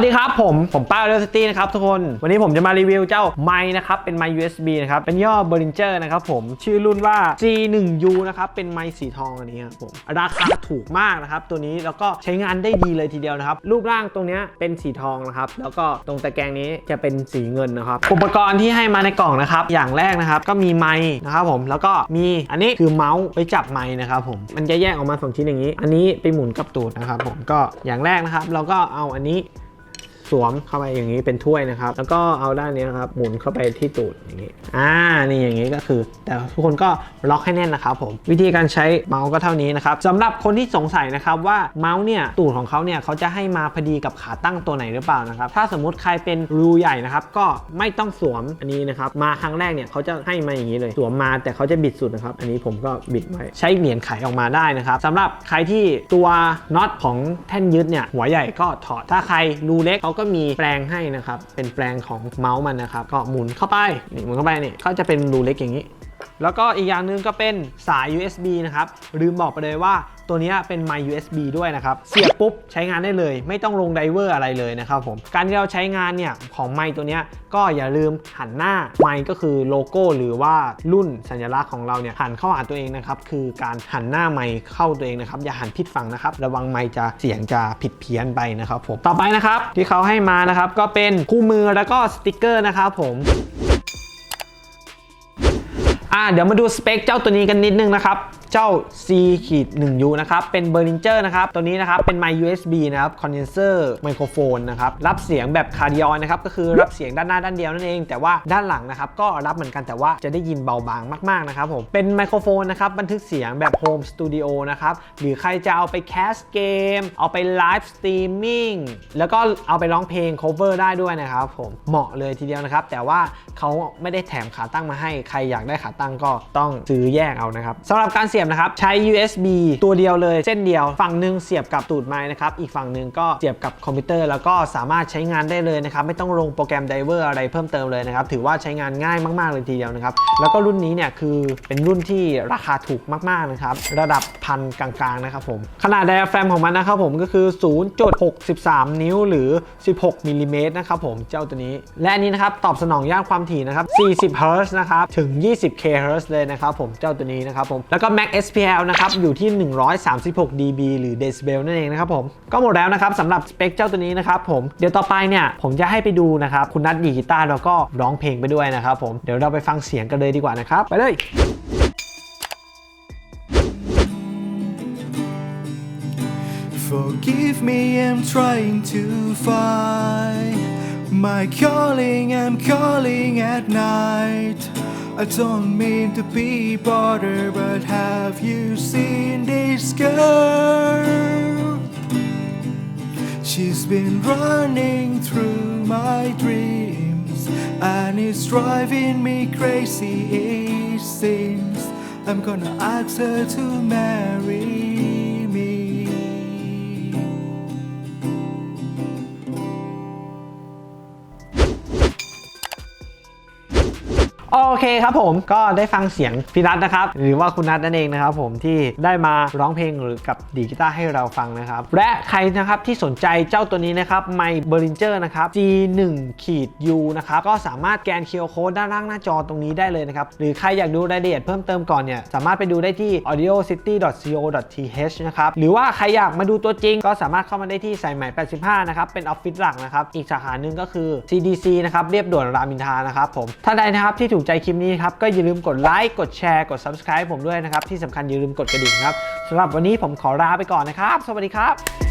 วัสดีครับผม ผมป้าเรสตี้นะครับทุกคน วันนี้ผมจะมารีวิวเจ้าไม้นะครับ เป็นไม้ USB นะครับ เป็นย่อ b e r i n g e r นะครับผม ชื่อรุ่นว่า G1U นะครับ เป็นไม้สีทองอันนี้ครับผม ราคาถูกมากนะครับ ตัวนี้ แล้วก็ใช้งานได้ดีเลยทีเดียวนะครับ รูปร่างตรงนี้เป็นสีทองนะครับ แล้วก็ตรงตะแกรงนี้จะเป็นสีเงินนะครับ อุปกรณ์ที่ให้มาในกล่องนะครับ อย่างแรกนะครับ ก็มีไม้นะครับผม แล้วก็มี อันนี้คือเมาส์ไว้จับไม้นะครับผม มันจะแยกออกมาสองชิ้นอย่างนี้ อันนี้ไปหมุนกับตูดนะครับผม ก็อย่างแรกนะครับ เราก็เอาอันนี้ สวมเข้าไปอย่างนี้เป็นถ้วยนะครับ แล้วก็เอาด้านนี้นะครับหมุนเข้าไปที่ตูดอย่างนี้อ่านี่อย่างนี้ก็คือ แต่ทุกคนก็ล็อกให้แน่นนะครับผมวิธีการใช้เมาส์ก็เท่านี้นะครับสำหรับคนที่สงสัยนะครับว่าเมาส์เนี่ยตูดของเขาเนี่ยเขาจะให้มาพอดีกับขาตั้งตัวไหนหรือเปล่านะครับถ้าสมมุติใครเป็นรูใหญ่นะครับก็ไม่ต้องสวมอันนี้นะครับมาครั้งแรกเนี่ยเขาจะให้มาอย่างนี้เลยสวมมาแต่เขาจะบิดสุดนะครับอันนี้ผมก็บิดไว้ใช้เหรียญไขออกมาได้นะครับสำหรับใครที่ตัวน็อตของแท่นยึดเนี่ยหัวใหญ่ก็ถอดถ้าใครรูเล็กเขาก็ก็มีแปลงให้นะครับ เป็นแปลงของเมาส์มันนะครับ ก็หมุนเข้าไป นี่หมุนเข้าไปนี่ก็จะเป็นรูเล็กอย่างนี้ แล้วก็อีกอย่างหนึ่งก็เป็นสาย USB นะครับ ลืมบอกไปเลยว่า ตัวนี้เป็นไมค์ USB ด้วยนะครับ เสียบปุ๊บใช้งานได้เลย ไม่ต้องลงไดเวอร์อะไรเลยนะครับผมการที่เราใช้งานเนี่ยของไมค์ตัวนี้ก็อย่าลืมหันหน้าไมค์ก็คือโลโก้หรือว่ารุ่นสัญลักษณ์ของเราเนี่ยหันเข้าหาตัวเองนะครับคือการหันหน้าไมค์เข้าตัวเองนะครับอย่าหันผิดฝั่งนะครับระวังไมค์จะเสียงจะผิดเพี้ยนไปนะครับผมต่อไปนะครับที่เขาให้มานะครับก็เป็นคู่มือแล้วก็สติกเกอร์นะครับผม อ่าเดี๋ยวมาดูสเปคเจ้าตัวนี้กันนิดนึงนะครับ เจ้า C ขีด 1U นะครับ เป็น b e r l i n g e r นะครับ ตัวนี้นะครับ เป็นไมค์ USB นะครับ condenser ไมโครโฟนนะครับ รับเสียงแบบคาร์ดิออนนะครับ ก็คือรับเสียงด้านหน้าด้านเดียวนั่นเอง แต่ว่าด้านหลังนะครับ ก็รับเหมือนกันแต่ว่าจะได้ยินเบาบางมากๆนะครับผม เป็นไมโครโฟนนะครับ บันทึกเสียงแบบโฮมสตูดิโอนะครับ หรือใครจะเอาไปแคสเกม เอาไปไลฟ์สตรีมมิ่ง แล้วก็เอาไปร้องเพลง cover ได้ด้วยนะครับผม เหมาะเลยทีเดียวนะครับ แต่ว่าเขาไม่ได้แถมขาตั้งมาให้ ใครอยากได้ขาตั้งก็ต้องซื้อแยกเอานะครับสำหรับการเสียบนะครับใช้ USB ตัวเดียวเลย เส้นเดียว ฝั่งหนึ่งเสียบกับตูดไม้นะครับอีกฝั่งหนึ่งก็เสียบกับคอมพิวเตอร์ แล้วก็สามารถใช้งานได้เลยนะครับไม่ต้องลงโปรแกรมไดเวอร์อะไรเพิ่มเติมเลยนะครับถือว่าใช้งานง่ายมากๆเลยทีเดียวนะครับแล้วก็รุ่นนี้เนี่ยคือเป็นรุ่นที่ราคาถูกมากๆนะครับระดับพันกลางๆนะครับผมขนาดไดอะแฟมของมันนะครับผมก็คือ 0.63 นิ้วหรือ 16มิลลิเมตรนะครับผมเจ้าตัวนี้ และอันนี้นะครับตอบสนองย่านความถี่นะครับ40เฮิร์ตซ์นะครับถึง 20 k เฮิร์ตซ์เลยนะครับผมเจ้าตัวนี้นะครับผมแล้วก็ Max SPL นะครับอยู่ที่ 136 dB หรือ decibel นั่นเองนะครับผมก็หมดแล้วนะครับสำหรับสเปคเจ้าตัวนี้นะครับผมเดี๋ยวต่อไปเนี่ยผมจะให้ไปดูนะครับคุณนัทดีกีตาร์แล้วก็ร้องเพลงไปด้วยนะครับผมเดี๋ยวเราไปฟังเสียงกันเลยดีกว่านะครับไปเลย Forgive me, I'm trying to find my calling. I'm calling at night. I don't mean to be bothered, but have you seen this girl? She's been running through my dreams, and it's driving me crazy. It seems I'm gonna ask her to marry โอเคครับผมก็ได้ฟังเสียงพี่นัทนะครับ หรือว่าคุณนัทนั่นเองนะครับผมที่ได้มาร้องเพลงหรือกับดีดกีตาร์ให้เราฟังนะครับ และใครนะครับที่สนใจเจ้าตัวนี้นะครับไมค์เบอร์ลินเจอร์นะครับ G1 ขีด U นะครับก็สามารถแกนเคียวโค้ดด้านล่างหน้าจอตรงนี้ได้เลยนะครับ หรือใครอยากดูรายละเอียดเพิ่มเติมก่อนเนี่ย สามารถไปดูได้ที่ audiocity.co.th นะครับ หรือว่าใครอยากมาดูตัวจริง ก็สามารถเข้ามาได้ที่สายใหม่ 85 นะครับ เป็นออฟฟิศหลักนะครับ อีกสาขาหนึ่งก็คือ CDC นะครับเรียบด่วนรามอินทานะครับผมถ้าใดนะครับที่ถูกใจคลิปนี้ครับก็อย่าลืมกดไลค์กดแชร์กด Subscribe ผมด้วยนะครับที่สำคัญอย่าลืมกดกระดิ่งครับสำหรับวันนี้ผมขอลาไปก่อนนะครับ สวัสดีครับ